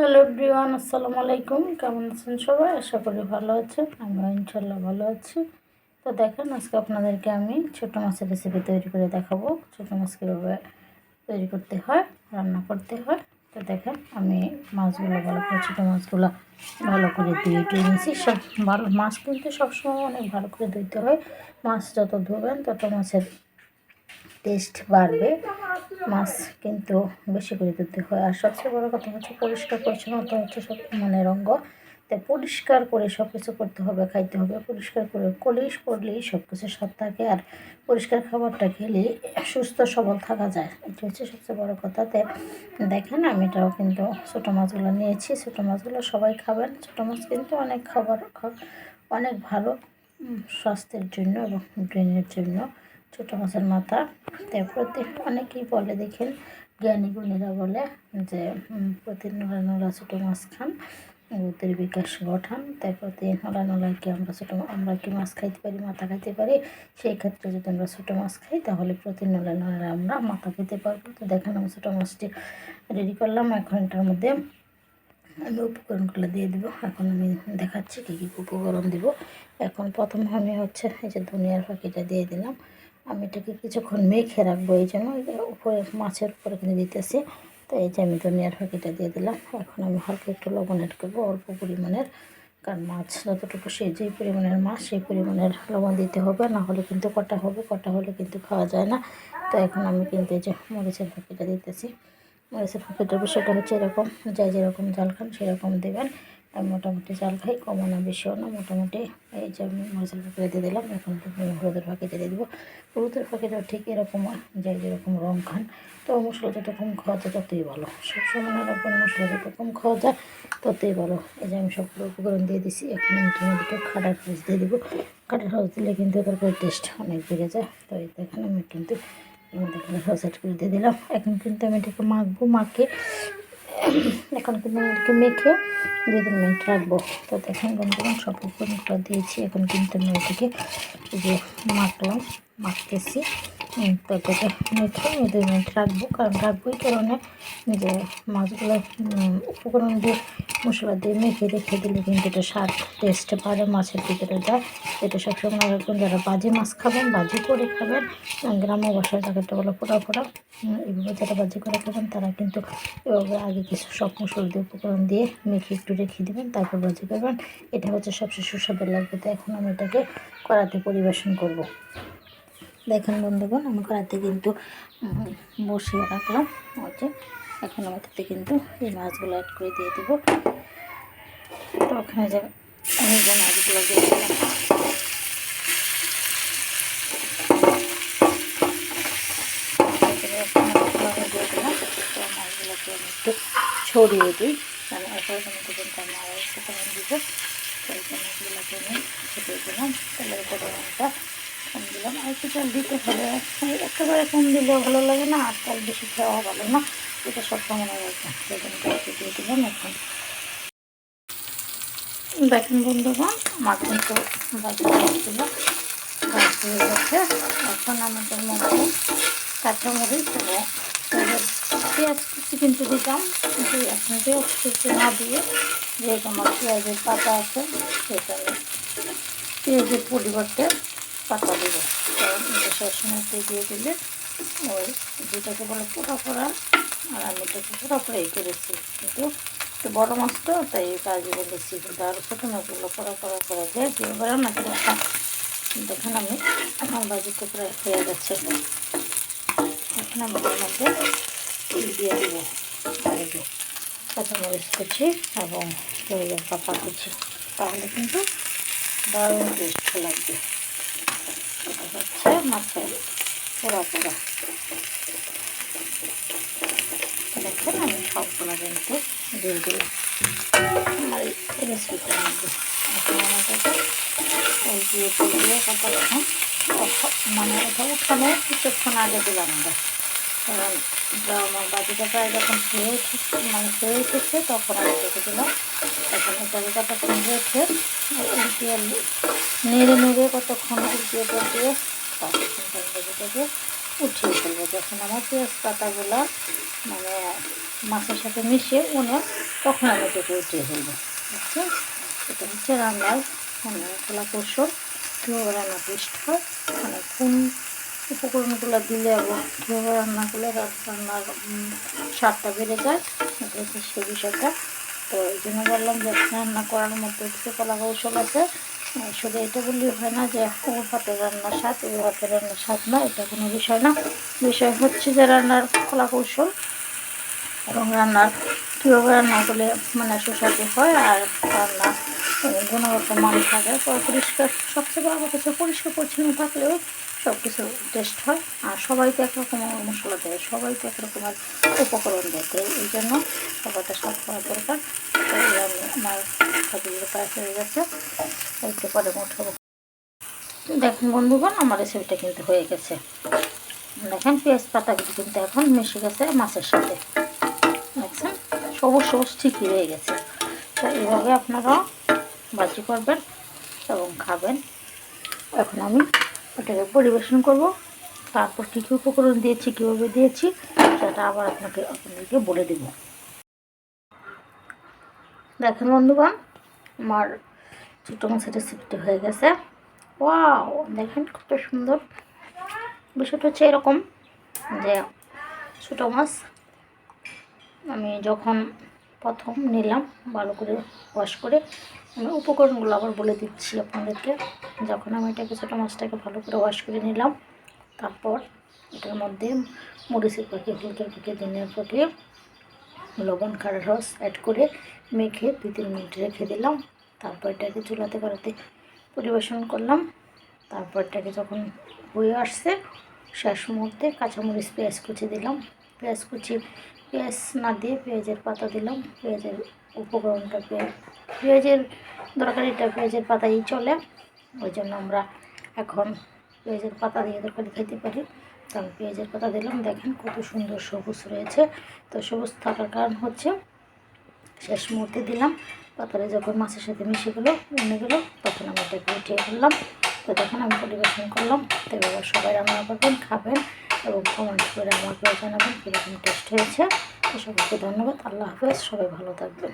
Hello ব্রিওয়ান আসসালামু আলাইকুম। কেমন আছেন সবাই? আশা করি ভালো আছেন। আমিও ইনশাল্লাহ ভালো আছি। তো দেখেন, আজকে আপনাদেরকে আমি ছোটো মাছের রেসিপি তৈরি করে দেখাবো। ছোটো মাছ কীভাবে তৈরি করতে হয়, রান্না করতে হয়। তো দেখেন, আমি মাছগুলো ভালো করে, ছোটো মাছগুলো ভালো করে ধুয়ে টুয়ে নিয়েছি। সব ভালো, মাছ কিন্তু সবসময় অনেক ভালো করে ধুইতে হয়। মাছ যত ধোবেন, তত মাছের টেস্ট বাড়বে। মাছ কিন্তু বেশি করে দিতে হয়। আর সবচেয়ে বড় কথা হচ্ছে পরিষ্কার পরিচ্ছন্নতা হচ্ছে সব মানে রঙ্গ। তাই পরিষ্কার করে সব কিছু করতে হবে, খাইতে হবে। পরিষ্কার করে কলিশ করলেই সব কিছু সব থাকে। আর পরিষ্কার খাবারটা খেলে সুস্থ সবল থাকা যায়। এটা হচ্ছে সবচেয়ে বড় কথা। তাই দেখেন আমি এটাও কিন্তু ছোটো মাছগুলো নিয়েছি। ছোটো মাছগুলো সবাই খাবেন। ছোটো মাছ কিন্তু অনেক খাবার, অনেক ভালো স্বাস্থ্যের জন্য এবং ব্রেনের জন্য। ছোটো মাছের মাথা। তাই প্রতি অনেকেই বলে, দেখেন, জ্ঞানী গুণীরা বলে যে প্রতি নোলা নোলা ছোটো মাছ খান বুদ্ধির বিকাশ ঘটান। তাই প্রতি নোলা নোলা কি আমরা ছোটো আমরা কি মাছ খাইতে পারি, মাথা খাইতে পারি? সেই ক্ষেত্রে যদি আমরা ছোটো মাছ খাই, তাহলে প্রতি নোলা নোলা আমরা মাথা খেতে পারব। তো দেখেন, আমি ছোটো মাছটি রেডি করলাম। এক ঘণ্টার মধ্যে আমি উপকরণগুলো দিয়ে দিব। এখন আমি দেখাচ্ছি কী কী উপকরণ দিব। এখন প্রথম আমি হচ্ছে এই যে ধনিয়ার পাখিটা দিয়ে দিলাম। আমি এটাকে কিছুক্ষণ মেখে রাখব, এই জন্য উপরে মাছের উপরে কিন্তু দিতেছি। তো এই যে আমি ধনিয়ার ফাঁকিটা দিয়ে দিলাম। এখন আমি হালকা একটু লবণ অ্যাড করব, অল্প পরিমাণের, কারণ মাছ যতটুকু সে যেই পরিমাণের মাছ, সেই পরিমাণের লবণ দিতে হবে, না হলে কিন্তু কটা হবে, কটা হলে কিন্তু খাওয়া যায় না। তো এখন আমি কিন্তু এই যে মরিচের ফাঁকিটা দিতেছি। মরিচের ফাঁকিটার বিষয়টা হচ্ছে এরকম, যাই যেরকম জাল খান সেরকম দেবেন। মোটামুটি চাল খাই, কমও না, বেশিও না। মোটামুটি এই যে আমি ফাঁকিটা দিয়ে দিলাম, এখন হলুদের ফাঁকিটা দিয়ে দেবো। হলুদের ফাঁকিটা ঠিক এরকম যে যেরকম রং খান। তো মশলা যত কম খাওয়া যায়, ততই ভালো। সবসময় রাখবেন, মশলা যত কম খাওয়া যায়, ততই ভালো। এই যে আমি সবগুলো উপকরণ দিয়ে দিছি, এখন আমি টমেটো, খাটার হাউস দিয়ে দেবো। খাটার হাউস দিলে কিন্তু তরকারি টেস্ট অনেক বেড়ে যায়। তো এই দেখেন আমি কিন্তু দেখেন করে দিয়ে দিলাম। এখন কিন্তু আমি এটাকে মাখবো, মাখে এখন কিন্তু এটাকে মেখে দুই তিন মিনিট রাখব। তো দেখেন বন্ধুগণ, সব উপকরণগুলো দিয়েছি। এখন কিন্তু এটাকে যে মাখলাম, মাখতেছি। তো এটাকে মেখে মিনিট রাখব, কারণ রাখব এই কারণে যে মাছগুলো উপকরণ দিয়ে মশলা দিয়ে মেখে রেখে দিলে কিন্তু এটা স্বাদ টেস্ট পারে মাছের ভিতরে। যায় এটা সবসময় রাখবেন, যারা বাজি মাছ খাবেন, বাজি করে খাবেন গ্রামে বসায় তাকে বলো ফোটা ফোটা এভাবে যারা বাজি করে খাবেন, তারা কিন্তু এভাবে আগে কিছু সব মশলা দিয়ে, উপকরণ দিয়ে মেখে একটু রেখে দেবেন, তারপর বাজি করবেন। এটা হচ্ছে সবচেয়ে সুস্বাদু লাগবে। তো এখন আমি এটাকে কড়াতে পরিবেশন করব। দেখেন বন্ধুগণ, আমি কড়াতে কিন্তু বসিয়ে রাখলাম। হচ্ছে এখন আমি তাতে কিন্তু এই মাছগুলো অ্যাড করে দিয়ে দেবো। তো ওখানে যে আমি যে মাছগুলো দিয়ে দিলাম। তো মাছগুলোকে আমি একটু ছড়িয়ে দিই। মানে এখনও পর্যন্ত আমার সেখানে দিব। তো এই আমি ছড়িয়ে দিলাম। দিলাম আর একটু দিতে হবে। একেবারে কম দিলেও ভালো লাগে না, আর চাল বেশি খাওয়া ভালো না। এটা সব মনে রাখবেন সেজন্য কয়েকটি দিয়ে দিলাম এখন। দেখেন বন্ধুগণ, আমার কিন্তু গেছে। এখন আমাদের মধ্যে কাঁচামরিচ এবং পেঁয়াজ কুচি কিন্তু দিতাম। কিন্তু এখন পেঁয়াজ কুচি না দিয়ে যেহেতু আমার পেঁয়াজের পাতা আছে সেখানে পেঁয়াজের পরিবর্তে পাতা দেবো। কারণ এটা সবসময় দিয়ে দিলে ওই দুটাকে বলে পোড়া পোড়া আর আমি এটাকে পোড়া পোড়াই করেছি কিন্তু একটু বড়ো মাছ তো, তাই এই কাজে বলেছি কিন্তু আর ছোটো মাছগুলো পোড়া পোড়া করা যায়, দিয়ে এবার না দেখেন আমি, আমার বাজিতে প্রায় হয়ে গেছে। এখন আমি এর মধ্যে দিয়ে দেবো। কাঁচামরিচ কুচি এবং পাতা কুচি। তাহলে কিন্তু দারুণ টেস্ট লাগবে। মাছের পোড়া পোড়া। দেখেন আমি সবগুলো কিন্তু দিয়ে দিলাম। এই রেসিপিটার মধ্যে এখন আমাদেরকে উল্টিয়ে পুলটিয়ে কতক্ষণ মানে এটা উঠানো কিছুক্ষণ আগে দিলাম আমরা। কারণ আমার বাজিটা প্রায় যখন খেয়ে উঠেছে মানে খেয়ে উঠেছে, তখন আমি দেখে দিলাম। এটাকে কতক্ষণ রেখে উল্টিয়ে নেড়ে নেড়ে কতক্ষণ উল্টিয়ে পুলটিয়ে আমি বাজিটাকে উঠিয়ে ফেলব। যখন আমার পেঁয়াজ পাতাগুলো মানে মাছের সাথে মিশিয়ে উনে, তখন আমি এটাকে উঠিয়ে ফেলব। বুঝছেন এটা হচ্ছে রান্নার মানে কৌশল। কীভাবে রান্না হয় মানে কোন উপকরণগুলো দিলে এবং কীভাবে রান্না করলে রান্নার স্বাদটা বেড়ে যায়, এটা হচ্ছে সেই বিষয়টা। তো এই জন্য বললাম যে রান্না করার মতো কিছু কলা কৌশল আছে। শুধু এটা বললেই হয় না যে ও হাতের রান্নার স্বাদ, ও হাতের রান্নার স্বাদ না, এটা কোনো বিষয় না। বিষয় হচ্ছে যে রান্নার কলা কৌশল এবং রান্নার কীভাবে রান্না করলে মানে সুস্বাদু হয় আর রান্না গুণগত মান থাকে। পরিষ্কার, সবচেয়ে বড় কথা হচ্ছে পরিষ্কার পরিচ্ছন্ন থাকলেও সব কিছু টেস্ট হয়। আর সবাই তো একরকম মশলা দেয়, সবাই তো একরকমের উপকরণ দেয়। তো এই জন্য সবাইটা স্বাদ করা দরকার। তো এই আমি আমার খাদ্যগুলো প্রায় হয়ে গেছে। একটু পরে উঠাবো। দেখুন বন্ধুগণ, আমার রেসিপিটা কিন্তু হয়ে গেছে। দেখেন পেঁয়াজ পাতাগুলো কিন্তু এখন মিশে গেছে মাছের সাথে। দেখছেন, সবুজ সবুজ ঠিকই রয়ে গেছে। তো এইভাবে আপনারা বাজি করবেন এবং খাবেন। এখন আমি ওটাকে পরিবেশন করব। তারপর কী কী উপকরণ দিয়েছি, কীভাবে দিয়েছি, সেটা আবার আপনাকে আপনাদেরকে বলে দেব। দেখেন বন্ধুগণ, আমার ছোটো মাছের রেসিপিটি হয়ে গেছে। ওয়াও দেখেন কত সুন্দর। বিষয়টা হচ্ছে এরকম যে ছোটো মাছ আমি যখন প্রথম নিলাম, ভালো করে ওয়াশ করে, আমি উপকরণগুলো আবার বলে দিচ্ছি আপনাদেরকে। যখন আমি এটাকে ছোটো মাছটাকে ভালো করে ওয়াশ করে নিলাম, তারপর এটার মধ্যে মরিচের পাখি হলুদের পাখি, ধনিয়ার পাখি, লবণ কাঠের রস অ্যাড করে মেখে দুই তিন মিনিট রেখে দিলাম। তারপর এটাকে চুলাতে করাতে পরিবেশন করলাম। তারপর এটাকে যখন হয়ে আসছে, শেষ মুহূর্তে কাঁচামরিচ, পেঁয়াজ কুচি দিলাম। পেঁয়াজ কুচি, পেঁয়াজ না দিয়ে পেঁয়াজের পাতা দিলাম। পেঁয়াজের উপকরণটা, পেঁয়াজ, পেঁয়াজের তরকারিটা, পেঁয়াজের পাতাই চলে। ওই জন্য আমরা এখন পেঁয়াজের পাতা দিয়ে তরকারি খেতে পারি। তো পেঁয়াজের পাতা দিলাম। দেখেন কত সুন্দর সবুজ রয়েছে। তো সবুজ থাকার কারণ হচ্ছে শেষ মুহূর্তে দিলাম। তারপরে যখন মাছের সাথে মিশে গেলো মনে গেলো, তখন আমি এটাকে উঠিয়ে ফেললাম। তো তখন আমি পরিবেশন করলাম। তো এবার সবাই রান্না করবেন, খাবেন এবং কমেন্ট করে আমাকে জানাবেন কীরকম টেস্ট হয়েছে। তো সবাইকে ধন্যবাদ। আল্লাহ হাফেজ। সবাই ভালো থাকবেন।